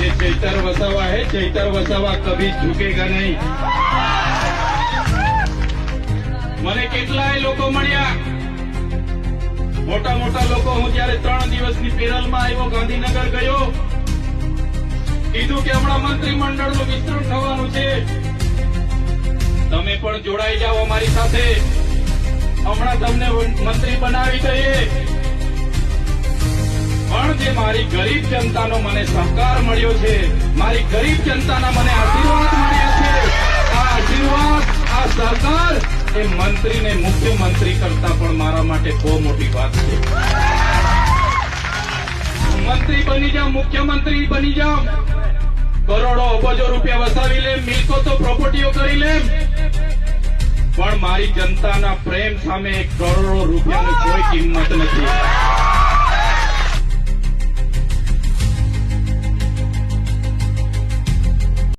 ये चैतर वसावा है चैतर वसावा कभी झुकेगा નહીં મને કેટલાય લોકો મળ્યા મોટા મોટા લોકો હું જયારે ત્રણ દિવસની પેરલમાં આવ્યો ગાંધીનગર ગયો કીધું કે હમણાં મંત્રીમંડળનું વિસ્તરણ થવાનું છે તમે પણ જોડાઈ જાઓ અમારી સાથે હમણાં તમને મંત્રી બનાવી દઈએ પણ જે મારી ગરીબ જનતાનો મને સહકાર મળ્યો છે. મારી ગરીબ જનતાના મને આશીર્વાદ મળ્યા છે. આ આશીર્વાદ, આ સહકાર એ મંત્રીને મુખ્યમંત્રી કરતા પણ મારા માટે બહુ મોટી વાત છે. મંત્રી બની જાઓ, મુખ્યમંત્રી બની જાઓ. કરોડો અબજો રૂપિયા વસાવી લે, મિલકો તો પ્રોપર્ટીઓ કરી લે. પણ મારી જનતાના પ્રેમ સામે કરોડો રૂપિયાની કોઈ કિંમત નથી.